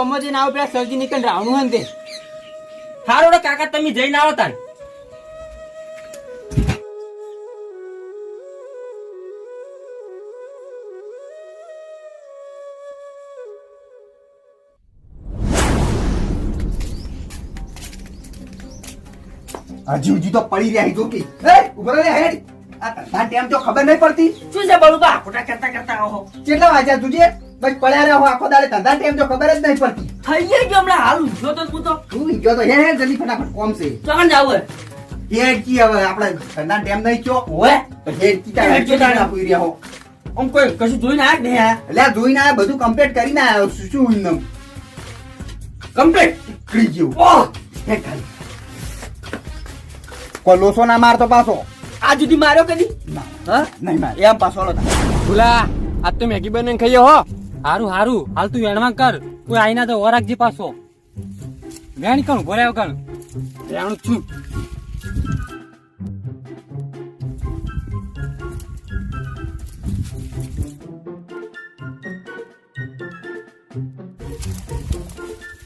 રંજા હું ગોમો જઈને આવું પેલા સરજી નીકળ રાવણું હન તે હારો કાકા તમે જઈને આવો તાર. હજી હજી તો પડી રહ્યા જો કે એ ઊભો રે હેડ. આ ટેમ તો ખબર નહીં પડતી. શું છે બળુબા? ખોટા કરતા કરતા આવો. કેટલા વાગ્યા તુજે બસ પડ્યા રહ્યા હો આખો દાડે ધંધા ટેમ તો ખબર જ નહીં પડતી. થઈ ગઈ ગયો હમણાં હાલ ઉઠ્યો તો હું તો. તું ગયો તો હે હે જલ્દી ફટાફટ કોમ છે. ચોકન જાવ હે કી હવે આપણે ધંધા ટેમ નહીં ચો હોય હેડ કી તારે હેડ કી તારે. આપી રહ્યા હો? આમ કોઈ કશું જોઈને આયા ને એટલે જોઈને આ? બધું કમ્પ્લીટ કરીને આવ્યો. શું શું ઇન્દમ કમ્પ્લીટ કરી ગયું. ઓહ! હે ખાલી. કોઈ લોસો ના મારતો પાછો? આ સુધી માર્યો કદી ના હા? નહીં માર એમ પાછો લો ભૂલા આજ તો મેગી બને ખાઈએ હો. હારું હારું, હાલ તું વેણવા કર. કોઈ આઈના તો ઓરાકજી પાછો. વેણ કણ ભરાયો કણ વેણું છું.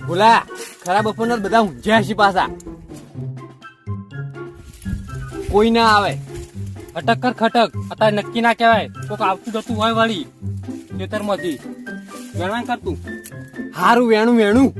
ભૂલા, ખરાબ બપોરના બધા ઊંઝ્યા છે પાછા. કોઈ ના આવે. ખટક કર ખટક. અત્યારે નક્કી ના કહેવાય. કોક આવતું જતું હોય વળી ખેતરમાંથી. વેણા કર તું. હારું વેણું વેણું.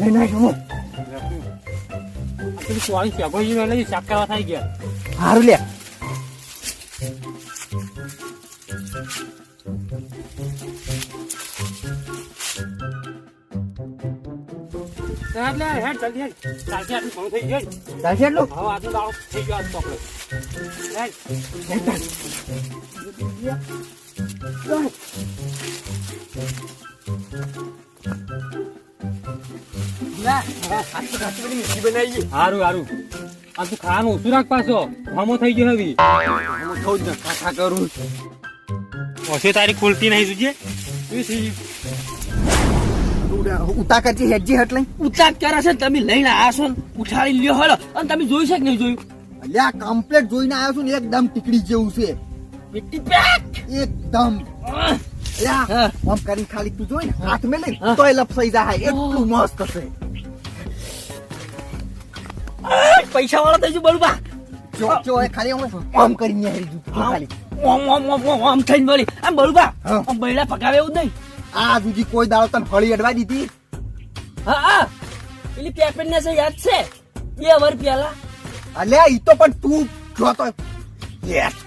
લઈ નાખ હું પેલી સોળી શેગોઈ લઈ શાકાવા થઈ ગયા. હારું લે. જલ્દી હેડ ચાલશે આટલું ઘણું થઈ ગયું. ચાલશે એટલું હવે આટલું દાડો થઈ ગયો આજ પકડો ચાલ. હારું હારું. આ તું ખાવાનું ઓછું રાખ પાછો. હમો થઈ ગયો હવે હું થઉં જ કાકા કરું. ઓછે તારી ખુલતી નહીં તુજે. શું? થઈ? ઉતા કરજી હેજી હટ લઈ ઉતાક ક્યારે છે તમે લઈને આવ્યા છો ઉઠાડી લ્યો હળો. અને તમે જોઈ છે કે નહીં જોયું? એટલે આ કમ્પ્લેટ જોઈને આવ્યો છું ને એકદમ ટીકડી જેવું છે. એકદમ. આમ કરી ખાલી તું જોઈ હાથ મેં લઈ. તોય લપસાઈ જાય એટલું મસ્ત છે પૈસા વાળા થઈ ગયું બળુબા. જો જો ખાલી આમ કરીને હેરી જુ ખાલી. ઓમ ઓમ ઓમ ઓમ ઓમ થઈને બોલી આમ બળુબા હા. આમ બૈડા પકાવે એવું નહીં. આ જુજી કોઈ દાડો તને ફળી અડવા દીધી? હા હા. પેલી પેપેન ને છે યાદ છે? બે વર પેલા અલ્યા ઈ તો પણ તું જો તો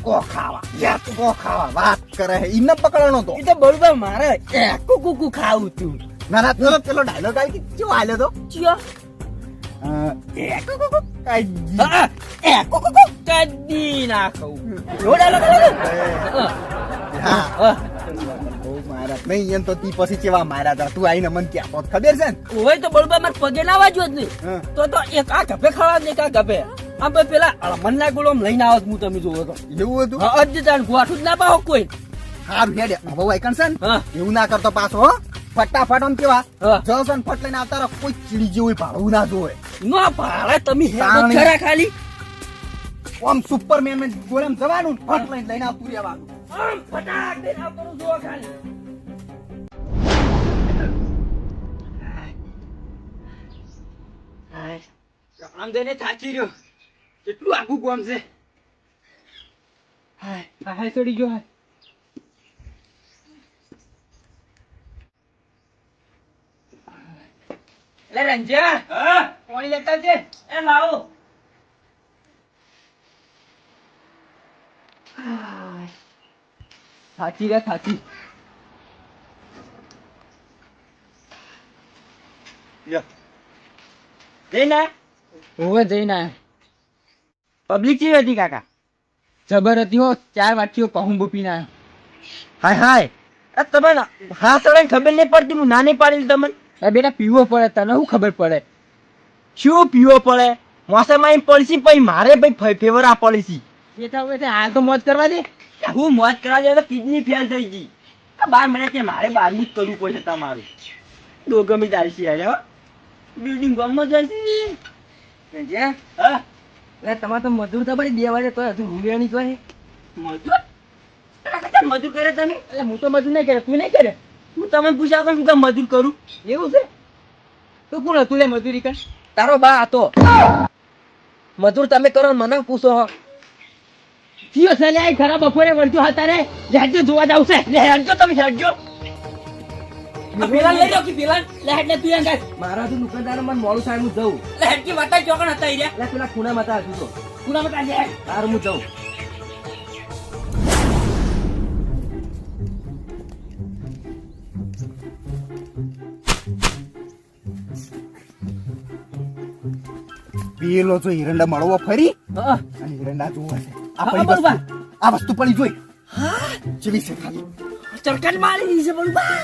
કો ખાવા યેસકો ખાવા વાત કરે હે ઈને પકડવાનો તો. એ તો બરોબર મારે એકુ કુકુ ખાવું તું. ના ના પેલો પેલો ડાયલોગ આવી કે ચો આલ્યો તો? અ, એકુ કુકુ કાઈ હા એકુ કુકુ કદી ના ખાવું ડાયલોગ? હા. મારા નહીં એમ તો તી પછી કેવા માર્યા હતા તું આઈને મન ક્યાં તો ખબર છે ને? ઓય તો બળુબા મારે પગે ના વાજ્યો જ નહીં. તો તો એક આ ગભે ખાવા જ એક આ ગભે. આમ પેલા ગુલામ લઈને આવો હું તમે જોવો તો. એવું હતું? અજ જાણ ગોઠું જ ના પાહો કોઈ. હારું હેડે. હવે છે ને? હા. એવું ના કરતો પાછો હો. ફટાફટ આમ કેવા. જસો ફટ લઈને આવતા કોઈ ચીડી જેવું ભાડું ના જોવે. નો ભાડે તમે હેડો ખરા ખાલી. આમ સુપરમેન ને ગોળામ જવાનું ને ફટ લઈને લઈને આવતું રહેવાનું. આમ ફટાક દઈને આવતો જુઓ ખાલી. આમ જઈને થાકી રહ્યો કેટલું આખું કોમ છે. હાય. હાય ચડી ગયો હાય. એટલે રંજ્યા પાણી લેતા છે એ લાવો. થાકી રહ્યા થાકી. જઈને હવે જઈને પબ્લિક કેવી હતી કાકા? જબર હતી હો ચાર વાટકીઓ કહું બપીને આવ્યો હાય હાય. આ હા સળે ખબર નહીં પડતી હું નાની પાડી તમને. બેટા પીવો પડે તને શું ખબર પડે? શું પીવો પડે? મોસમ આવી પડશે પછી મારે ભાઈ ફેવર આ પડશે. એ તો હવે હાલ તો મોજ કરવા દે. હું મોજ કરવા જાય તો કિડની ફેલ થઈ ગઈ. બાર મને કે મારે બારમું જ કરવું પડશે તમારું. દોગમી તારી યાર હો. બિલ્ડિંગ ગમમાં જાય હા? તમારે તો મજૂર તો પડી બે વાગે તો હજુ હુંગેણી તો મજૂર? મજૂર કરે તમે? એટલે હું તો મજૂર નહીં કરે તું નહીં કરે? હું તમે પૂછ્યા કરું કે મજૂર કરું. એવું છે? તું કોણ હતું લે મજૂરી કર? તારો બા હતો. મજૂર તમે કરો ને મને પૂછો હો સને આ ખરા બપોરે વળજો હતા રે જાજો જોવા જાવ છે. લે હેડજો તમે હેડજો પેલા લઈ લો કે પેલા લે હેડ તું એમ મારા તો દુકાનદાર મન મોળું સાહેબ હું જઉં. લે હેડકી વાટા ચોકણ હતા ઈ રહ્યા એટલે પેલા ખૂણા હતા હજુ તો. ખૂણા બતા લે તાર હું જઉં. પેલો તો હિરંડા મળવો ફરી હા. અને હિરંડા જોવા છે. આ હા, પડી આ વસ્તુ પડી જોઈ. જેવી છે ખાલી. ચરકટ મારી દી છે બોલ બા.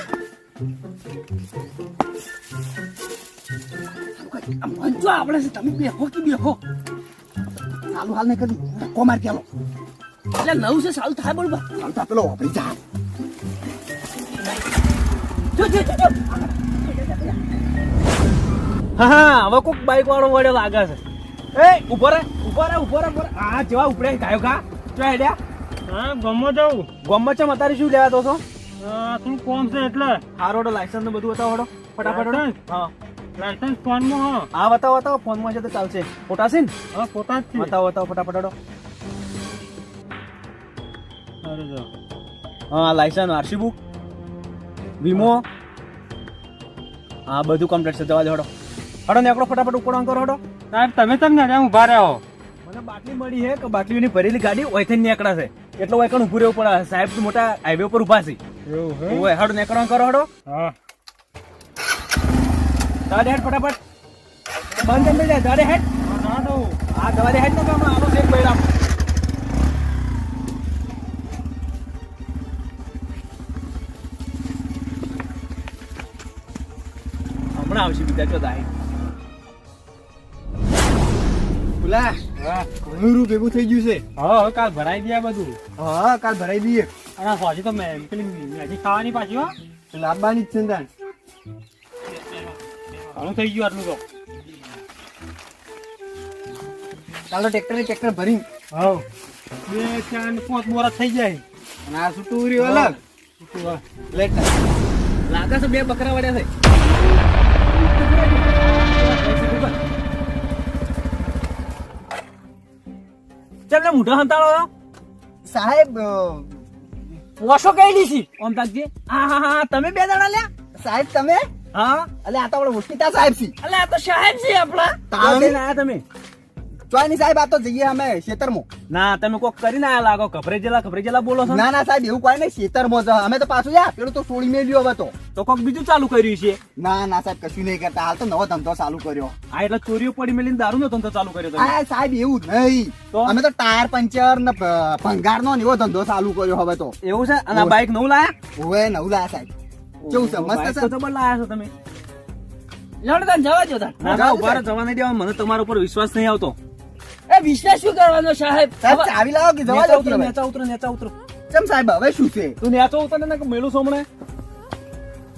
જો આપણે છે તમે બેહો કે બેહો. ચાલુ હાલ નહીં કરી. ધક્કો માર ચાલો એટલે નવું છે સારું થાય બોલ બા. ચાલ તો પેલો વાપરી જા. જો જો જો, જો. હા હા હવે કોક બાઈક વાળો વડે લાગે છે. એ ઊભો રે. ઊભો રે ઊભો રે. આ જેવા ઉપડે ગાયો કા જો હેડ્યા. હા ગમો જાઉં. ગમો ચમ અત્યારે શું લેવા તો છો? તું કોમ છે એટલે? હારોડો લાયસન્સ ને બધું બતાવો હડો ફટાફટ. હા. લાયસન્સ ફોનમાં હા. હા બતાવો બતાવો ફોનમાં છે તો ચાલશે. ફોટા છે ને? હા ફોટા છે. બતાવો બતાવો ફટાફટ હડો હા લાયસન્સ આરસી બુક વીમો. હા. બધું કમ્પ્લીટ છે. જવા દે હડો હડો ને એકડો ફટાફટ ઉપડવાનું કરો હડો સાહેબ તમે તમને ઊભા રહ્યો મને બાટલી મળી છે કે બાટલીની ભરેલી ગાડી ઓયથી નીકળાશે. એટલે ઓયકણ ઉભું રહેવું પડે. સાહેબ તો મોટા હાઈવે ઉપર ઊભા છે. એવું ઓય હડો નીકળો કરો હડો. હા. દાડે હેડ ફટાફટ. બંધ કરી દે દાડે હેડ. ના દઉં. આ દવા દે હેડ ને કામ આનો છે બૈરા હમણાં આવશે બીજા ચો પેલા હા. ઘણું ભેગું થઈ ગયું છે. હા કાલ ભરાઈ દે બધું. હા કાલ ભરાઈ દઈએ. અને હજી તો મેં પેલી મેગી ખાવાની પાછી હો. લાવવાની જ છે તાન. ઘણું થઈ ગયું આટલું તો. ચાલો ટ્રેક્ટર ટ્રેક્ટર ભરી હા બે ચાર પાંચ મોરા થઈ જાય. અને આ છૂટું અલગ. લેટ લાગે છે બે બકરા વડ્યા છે. ચાલ ને મોઢા હંતાળો સાહેબ પોસો કઈ દીધી ઓમ તાકજી હા હા હા તમે બે દાડા લ્યા. સાહેબ તમે? હા. એટલે આ તો આપણે ઓળખીતા સાહેબ છી. એટલે આ તો સાહેબ છે આપણા. તાણ. તો લઈને આયા તમે. ચોયની સાહેબ આ તો જઈએ અમે ખેતરમાં ના તમે કોક કરી ના લાગો ખબરે જેલા ખબરે જેલા બોલો છો ના. ના સાહેબ એવું કોઈ નહીં ખેતરમાં જ. અમે તો પાછું યા પેલું તો છોડી મેલ્યું હવે તો. તો કોક બીજું ચાલુ કર્યું છે. ના ના સાહેબ કશું નહીં કરતા. હાલ તો નવો ધંધો ચાલુ કર્યો. આ એટલે ચોરીઓ પડી મેલીને દારૂ નો ધંધો ચાલુ કર્યો તમે. આ સાહેબ એવું નહીં. તો? અમે તો ટાયર પંચર ને ભંગાર નો એવો ધંધો ચાલુ કર્યો હવે તો. એવું છે? અને આ બાઈક નવું લાયા? ઓવે નવું લાયા સાહેબ. કેવું છે? મસ્ત છે? તો લાયા છો તમે. લડતા જવા જો ના ઊભા જવા નહીં દેવા. મને તમારા ઉપર વિશ્વાસ નહીં આવતો. એ વિશ્વાસ શું કરવાનો સાહેબ? સાહેબ ચાવી લાવો કે જવા દો ઉતરો નેચા ઉતરો નેચા ઉતરો. ચમ સાહેબ હવે શું છે? તું નેચો ઉતર ને મેળું સોમણે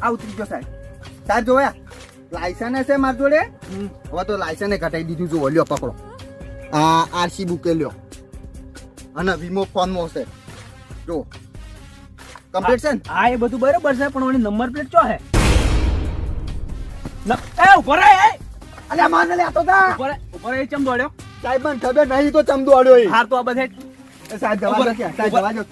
આ ઉતરી ગયો સાહેબ. સાહેબ જોયા? લાયસન્સ છે માર જોડે? હવે તો લાયસન્સ ઘટાઈ દીધું જો લ્યો પકડો. આ આરસી બુકે લ્યો. અને વીમો ફોનમાં હશે જો કમ્પ્લીટ છે હા એ બધું બરોબર છે પણ ઓની નંબર પ્લેટ ચો હે? ન- એ ઉપર એ! અલ્યા માને લે આ તો તા ઉપર ઊભો એ ચમ દોડ્યો? સાહેબ મને ખબર નહીં તો ચમદો આડ્યો એ. હાર તો આ બધે સાહેબ જવા દો સાહેબ જવા દો.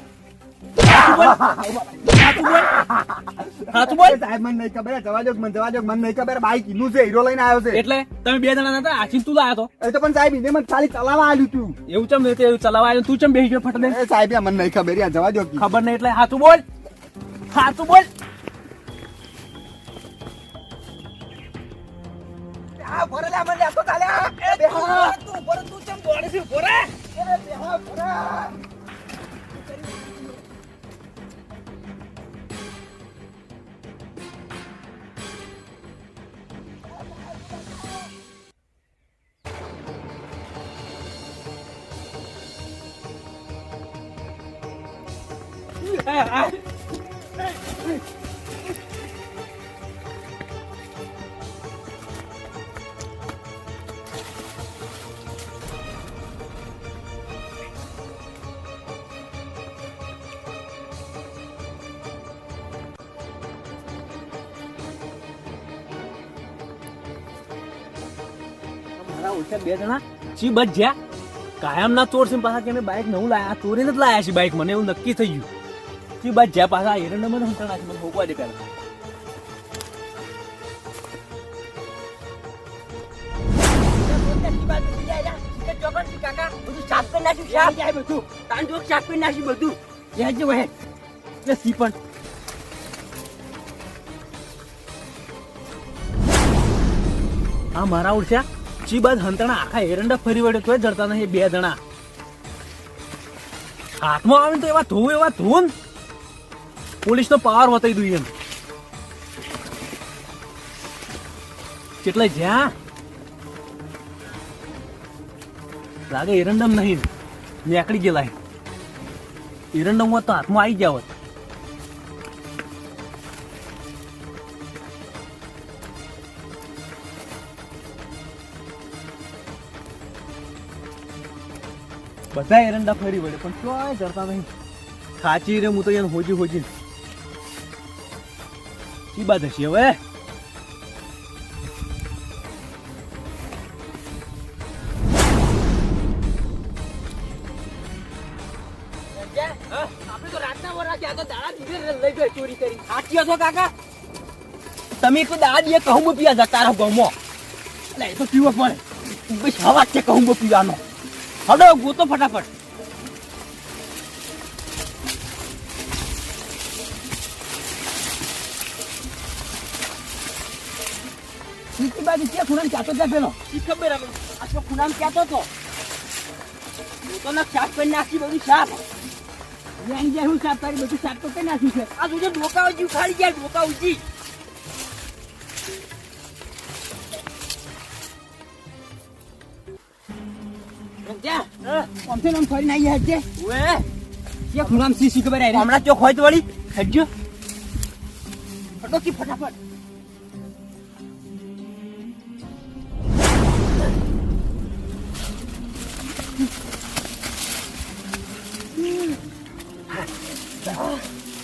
હાથ બોલ. એ સાહેબ મને નહીં ખબર. જવા દો મને જવા દો. મને નહીં ખબર. બાઈક ઈનું છે હીરો લઈને આવ્યો છે. એટલે તમે બે જણા હતા આખી તું લાયો તો. એ તો પણ સાહેબ એને મને ખાલી ચલાવવા આવ્યું તું. એવું ચમ ચલાવવા આવ્યું? તું ચમ બેસી ગયો ફટને? સાહેબ મને નહીં ખબર. જવા દો. ખબર નહીં એટલે હાથું બોલ. હાથું બોલ. આ ભરે લે મને આ તો ચાલે આ. એ બેહો. તું ઊભો રહે, તું ચમ દોડે છે ઊભો રહે. એ બેહો, ભરે. મારા ઓછા બે જણા. ચી બચ જ્યા. કાયમ ના ચોર છે પાછા કે અમે બાઇક નવું લાયા. ચોરી નથી લાયા છે બાઇક મને, એવું નક્કી થઈ ગયું. ચી બચ જ્યા પાછા એરંડા મને હંતણા છે, મને ભોગવા દે પહેલા. મારા ઓળખ્યા? ચી બાદ હંતણા આખા એરંડા ફરી વળે તોય જડતા નહીં બે જણા. હાથમાં આવે તો એવા ધોવું, એવા ધોન પોલીસ નો પાવર વતાવી દઉં એમ. કેટલે જ્યાં? લાગે એરંડમ નહીં. નીકળી ગયેલા એરંડમ હોત તો હાથમાં આવી ગયા હોત. બધા એરંડા ફરી વળે, પણ ક્યાંય જડતા નહીં? ખાચી રે, હું તો એને હોજી હોજી શી બાદ હશે હવે. તમે તો દાદી કહું પીવા જતા રહો ગમો એ તો પીવો પડે. હવા છે કહું પીવાનો. હડો ગોતો ફટાફટ. નીચી બાજુ ક્યાં ખૂણામાં ચાતો ત્યાં પેલો? ઈ ખબર અમે આ તો ખૂણામાં ચાતો તો તો ના સાફ કરી નાખી બધું સાફ. જ્યાં જ્યાં હું સાફ તારી બધું સાફ તો કઈ નાખ્યું છે. આ તું ડોકા ઉજી ઉખાડી ગયા ડોકા ઉજી. આમથી આમ ફરીને આવી જાય ઓએ કે ખૂણામ સી સી ખબર આવી હમણાં ચોક હોય તો વળી. હટજો હટો કી ફટાફટ.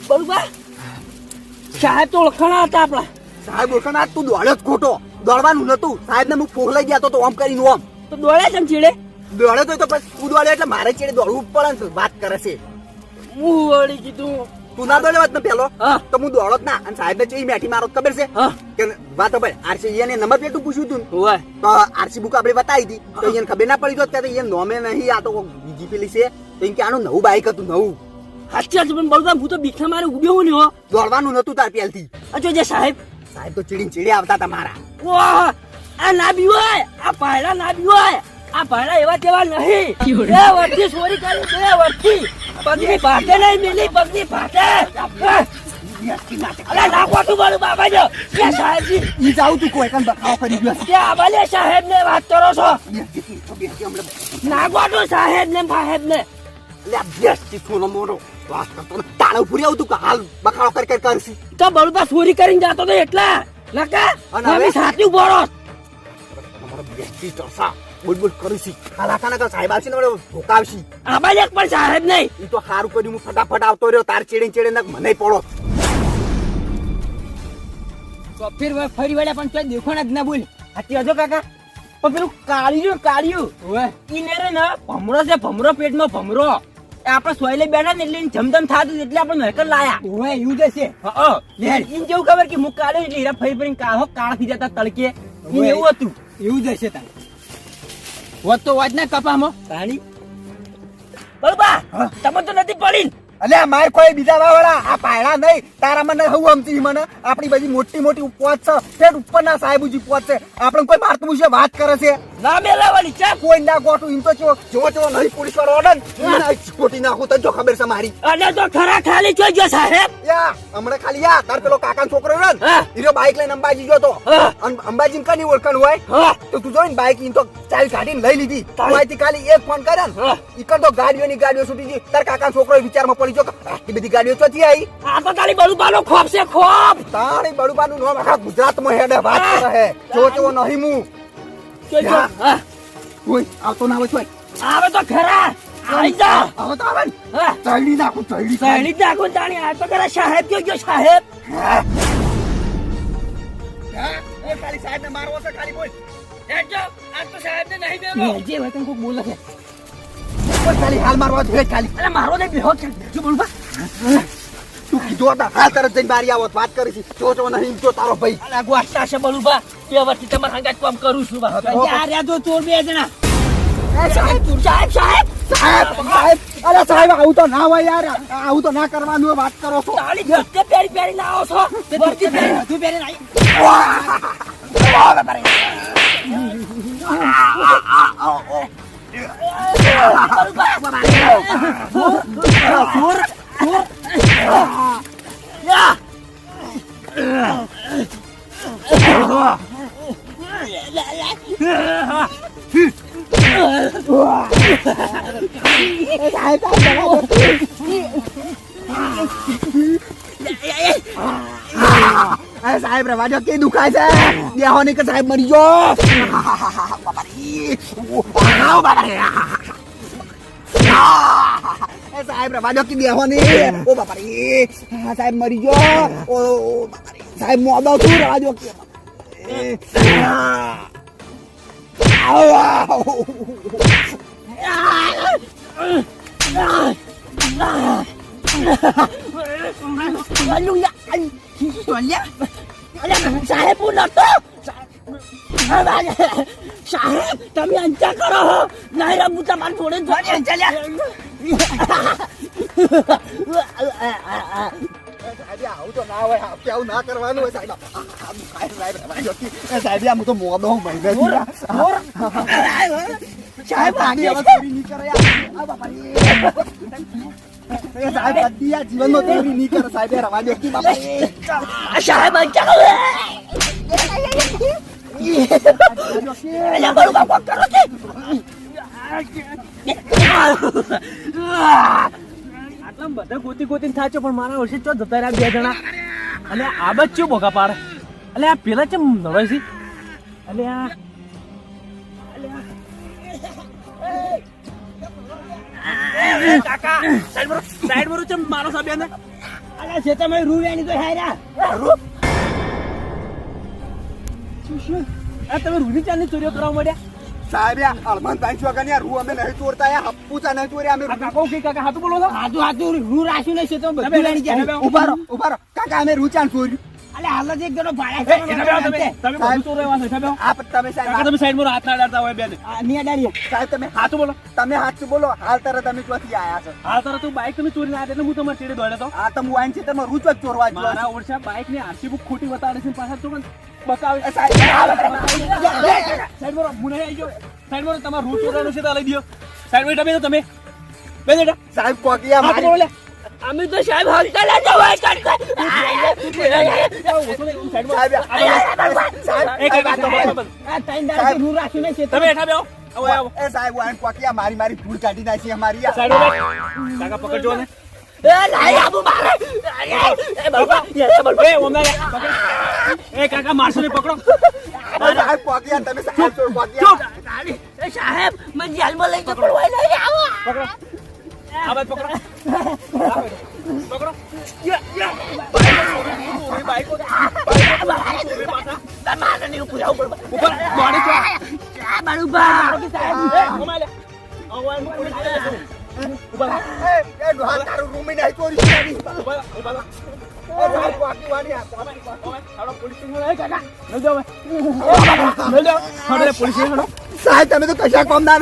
બળુબા. સાહેબ તો ઓળખાણા હતા આપણા. સાહેબ ઓળખાણ? તું દોડ્યો જ ખોટો. દોડવાનું નતું. સાહેબ ને હું ફોગલાઈ ગયા તો તો આમ કરીને આમ. તો દોડ્યા છે ચીડે દોડ્યો તો પછી તું દોડે એટલે મારે ચેડે દોડવું પડે ને વાત કરે છે. હું વળી કીધું. તું ના દોડે વાત ને પેલો? તો હું દોડો જ ના. અને સાહેબ ને ચેવી મેઠી મારો ખબર છે? કે વાત ભાઈ આરસી એને નંબર પ્લેટું પૂછ્યું તું. તો આરસી બુક આપણે બતાવી હતી તો એને ખબર ના પડી તો કે એને નોમે નહીં આ તો બીજી પેલી છે. તો એમ કે આનું નવું બાઈક હતું નવું. હાચી હાચી પણ બળુબા હું તો બીખા મારે ઉભ્યો હું ને દોડવાનું નતું તાર પહેલથી. અચો જે સાહેબ. સાહેબ તો ચીડી ચીડી આવતા તમારા. ઓહ આ ના બીવાય આ પહેલા ના બીવાય. આ ભાડા એવા તેવા નહીં. બે વર્ષથી ચોરી કરી બે વર્ષથી. પગની ભાટે નહીં મિલી પગની ભાટે અરે નાખો તું મારું બાબા જો. કે સાહેબજી. ઈ જાઉં તું કોઈ કાન બકાવ કરી ગયો. કે આબાલે સાહેબ ને વાત કરો છો? નાખો તું સાહેબ ને સાહેબ ને લે બેસતી સોનો મોરો વાત કરતો તાળા ઉપરી આવું તું કે હાલ બખાડો કરી કરી કરશી તો બળુબા ચોરી કરીને જાતો તો એટલા. નકા? અને હવે? અમે સાચું બોલો. તમારો બેસતી ચરસા બોલ બોલ કરીશી હાલા કાના કા સાહેબ આવશે ને મને ભોકાવશી. એક પણ સાહેબ નહીં. ઈ તો સારું કર્યું હું ફટાફટ આવતો રહ્યો. તાર ચેડે ચેડે ને મને પડો. ફેર ફરી વળ્યા પણ તોય દેખો જ ના બોલ હાથી હજો કાકા? પણ પેલું કાળિયું કાળિયું. ઈને રે ને ભમરો છે ભમરો પેટમાં ભમરો. આપણે સોયલે બેઠા ને એટલે જમધમ થતું થાતું એટલે આપણે નરકર લાયા. ઓય એવું જશે છે હા ઈને જેવું ખબર કે મુકાડે કાળે એટલે હીરા ફરી ફરીને કાહો કાળા થઈ જતા તડકે. ઈને એવું હતું. એવું જશે તારે. હોત તો વાત ના કપામાં પાણી બરોબર તમે તો નથી પડી અલે માર કોઈ બીજા વાળા આ પાયડા નહીં. તારા મને હું અમતી મને. આપણી બધી મોટી મોટી ઉપવાસ છે. ફેર ઉપરના સાહેબુજી ઉપવાસ છે. આપણે કોઈ મારતું છે વાત કરે છે. ના મેલાવાની ચા કોઈ ના ગોઠું એમ તો ચો જો ચો નહીં પોલીસ વાળો ઓર્ડર ના ખોટી નાખું તો જો ખબર છે મારી. અને તો ખરા ખાલી જોજો સાહેબ? યા હમણાં ખાલી યા તાર પેલો કાકાનો છોકરો ને હા. બાઈક લઈને અંબાજી ગયો તો. હા. અન- કની ઓળખાણ હોય? તો તું જોઈને બાઈક ઈન તો ચાલ કાઢીને લઈ લીધી. ખાલી એક ફોન કર્યો ને ઈકણ તો ગાડીઓની ગાડીઓ છૂટી ગઈ. તાર કાકાનો છોકરો વિચારમાં પડી ગયો આટલી બધી ગાડીઓ તો આવી? આ તો ખાલી બળુબાનો ખોફ છે ખોફ. તારી બળુબાનું નામ આખા ગુજરાતમાં હેડે વાત કરે જો જો નહીં હું. જોજો હા. કોઈ આવતો ના આવે આવે તો ખરા આવી જા. આવો તો આવે હા. ચડી નાખું ચડી સહેલી નાખો તાણી. આ તો ખરા સાહેબ એ ખાલી સાહેબ ને મારવો છે ખાલી બોલ. હેડજો આ તો સાહેબ ને નહીં મેલો જે હોય તને કોક બોલે છે. ખાલી હાલ મારવા જોઈએ ખાલી. અરે મારો બેહો તું કીધું હતા હાલ તરત જઈને બારી આવો વાત કરી છે. જો જો નહીં જો તારો ભાઈ. અરે ગોસ્તા છે બોલુબા તે વર્ષથી તમારા હંગાત કામ કરું છું બા તો ચોર બે જણા. સાહેબ સાહેબ સાહેબ સાહેબ સાહેબ અરે સાહેબ આવું તો ના હોય યાર આવું તો ના કરવાનું વાત કરો છો. તાળી ગત્તે પેરી પેરી લાવો છો. વર્તી પેરી પેરી સાહેબ રવા દો કે દુખાય છે દેહો ને કે સાહેબ મરી ગયો બાપારી રે બાપારી એ સાહેબ રવા દો કે દેહો ની ઓ બાપારી હા, સાહેબ મરી ગયો. ઓ બાપા રે સાહેબ મોદો તું રવા દો કે. સાહેબ હું નતો સાહેબ તમે અંચા કરો હો. નહીં રમું તમારે થોડે થોડી અંચા સાહેબ આવું તો ના હોય આપણે આવું ના કરવાનું હોય સાહેબ સાહેબ આમ સાહેબ પાણી હવે આ જીવનમાં સાહેબ રવા દો આટલા બધા ગોતી ગોતીને થાચો પણ મારા વર્ષે ચો જતા રહ્યા બે જણા? અને આ ચો બોગા પાડે? એટલે આ પેલા ચમ નડે છે? આ કાકા, સાઈડ સાઈડ પર ચમ મારો સાબિયા ને? અલ્યા છે તમે રૂ વેણી તો હાર્યા આ તમે રૂની ચાની ચોરીઓ કરવા મળ્યા સાહેબ આ ભાઈ છો કે રૂ અમે નહીં ચોરતા યાર હપ્પુચા નહીં ચોર્યા અમે કાકો કે કાકા હાથું બોલો હાથું હાથું રૂ રાખ્યું નહીં છે તો બધું વેણી જાય. તમે ઊભા રહો ઊભા રહો. કાકા અમે રૂચાન ચોર્યું અલ્યા હાલ એક જણો તમે. છો. સાહેબ તમે સાઈડમાં હાથ ના અડાડતા હોય બેન. સાહેબ તમે હાથું બોલો. તમે હાથ બોલો. હાલ તારે તમે ચોથી આયા છો? હાલ તારે તું બાઈક તમે ચોરી ના એટલે હું તમારે ચેડે દોડ્યો તો. આ તમે વાઈન છે તમે રૂચ જ ચોરવા જ મારા ઓળશા બાઈકની આરસી બુક ખોટી બતાડે છે પાછા તો પણ બતાવે સાઈડમાં હું નહીં આવી ગયો. સાઈડમાં તમારે ચોરવાનું છે તો લઈ દો સાઈડમાં તમે. તમે બેન સાહેબ કોકિયા મારી સાહેબ સાહેબ સાહેબ ત્રણ દાડાથી રૂ રાખ્યું નહીં છે તમે બેઠા બેહો. આવો આવો. એ સાહેબ વાઈન કોકિયા મારી મારી ધૂળ કાઢી નાખી અમારી. બેઠ. કાકા પકડજો ને એ લાઈ આબુ મારે. એ બળવા એ બળવા એ ઓમે પકડ. એ કાકા મારશો ને પકડો સાહેબ કોકિયા તમે સાહેબ છો કોકિયા. એ સાહેબ મને જેલમાં લઈ જતો હોય નહીં. આવો. પકડો. આ બાજુ પકડો આ બાજુ. પકડો બાઈક મારે નહીં ઉપર આવું પડવા ઉપર બોડી ચો આ બળવા એ, ઓમે લે. આવો, આવો, પોલીસ સ્ટેશન જવું. ઊભા રહો. એ એ ડોહા તારું રૂમ નહીં ચોરી છે ઊભા રહો, ઊભા રહો. એ સાહેબ કોકિયાની આ ઓમે, ઓમે, હાલો, પોલીસ સ્ટેશન એ કાકા લઈ જાઓ હવે. લઈ જાઓ પોલીસ સ્ટેશન હાલો. સાહેબ તમે તો કશા કોમ ના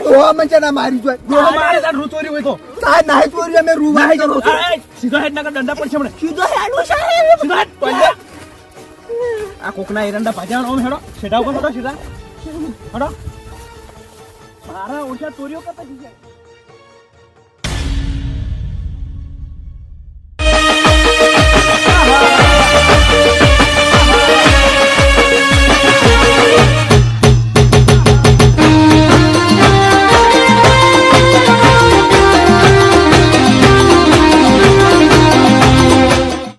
ડોહા મંચે ના મારી જોય ડોહો મારે તાર રૂ ચોરી હોય તો સાહેબ નાહી ચોરી અમે રૂ વાહી આ, એ, સીધો હેડ ના દંડા પડશે હમણાં. સીધો હેડ સાહેબ સીધો હેડ. આ કોકના એરંડા ભાજણ ઓમ હેડો. છેડા ઉપર હેડો સીધા હેડો. મારા ઓછા ચોરીઓ કરતા થઈ જાય.